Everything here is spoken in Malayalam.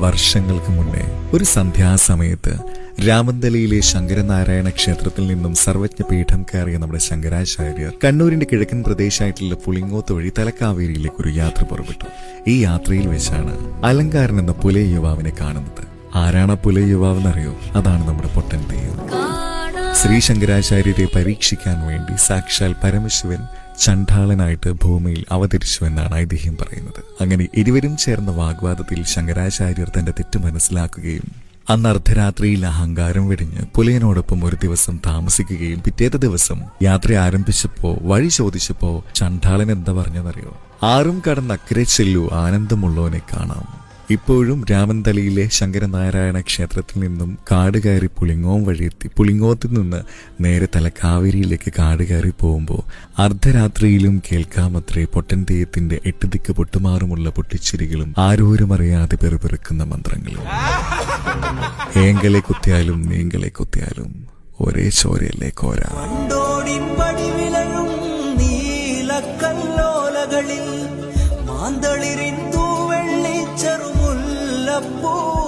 വർഷങ്ങൾക്ക് മുന്നേ ഒരു സന്ധ്യാസമയത്ത് രാമന്തലയിലെ ശങ്കരനാരായണ ക്ഷേത്രത്തിൽ നിന്നും സർവജ്ഞ പീഠം കയറിയ നമ്മുടെ ശങ്കരാചാര്യർ കണ്ണൂരിന്റെ കിഴക്കൻ പ്രദേശമായിട്ടുള്ള പുളിങ്ങോത്ത് വഴി തലക്കാവേരിയിലേക്ക് ഒരു യാത്ര പുറപ്പെട്ടു. ഈ യാത്രയിൽ വെച്ചാണ് അലങ്കാരൻ എന്ന പുലയ യുവാവിനെ കാണുന്നത്. ആരാണ് ആ പുലയ യുവാവെന്നറിയോ? അതാണ് നമ്മുടെ പൊട്ടൻ തെയ്യം ശ്രീ ശങ്കരാചാര്യരെ പരീക്ഷിക്കാൻ വേണ്ടി സാക്ഷാൽ പരമശിവൻ ചണ്ഡാളനായിട്ട് ഭൂമിയിൽ അവതരിച്ചുവെന്നാണ് ഐതിഹ്യം പറയുന്നത്. അങ്ങനെ ഇരുവരും ചേർന്ന വാഗ്വാദത്തിൽ ശങ്കരാചാര്യർ തന്റെ തെറ്റ് മനസ്സിലാക്കുകയും അന്ന് അർദ്ധരാത്രിയിൽ അഹങ്കാരം വെടിഞ്ഞ് പുലയനോടൊപ്പം ഒരു ദിവസം താമസിക്കുകയും പിറ്റേത്തെ ദിവസം യാത്ര ആരംഭിച്ചപ്പോ വഴി ചോദിച്ചപ്പോ ചണ്ഡാളൻ എന്താ പറഞ്ഞതെന്നറിയോ? ആറും കടന്ന് അക്കരെ ചെല്ലു ആനന്ദമുള്ളവനെ കാണാം. ഇപ്പോഴും രാമൻതലയിലെ ശങ്കരനാരായണ ക്ഷേത്രത്തിൽ നിന്നും കാട് കയറി പുളിങ്ങോം വഴിയെത്തി. പുളിങ്ങോത്തിൽ നിന്ന് നേരെ തലക്കാവേരിയിലേക്ക് കാട് കയറി പോകുമ്പോൾ അർദ്ധരാത്രിയിലും കേൾക്കാമത്രേ പൊട്ടൻ തെയ്യത്തിന്റെ എട്ട് ദിക്ക് പൊട്ടുമാറുമുള്ള പൊട്ടിച്ചിരികളും ആരോരും അറിയാതെ പെറുപിറുക്കുന്ന മന്ത്രങ്ങളും. ഏങ്കലെ കുത്തിയാലും നീങ്കലെ കുത്തിയാലും ഒരേ ചോരയല്ലേ കോരാ. നീലക്കല്ലോലകളിൽ മാന്തളിരിൻ love.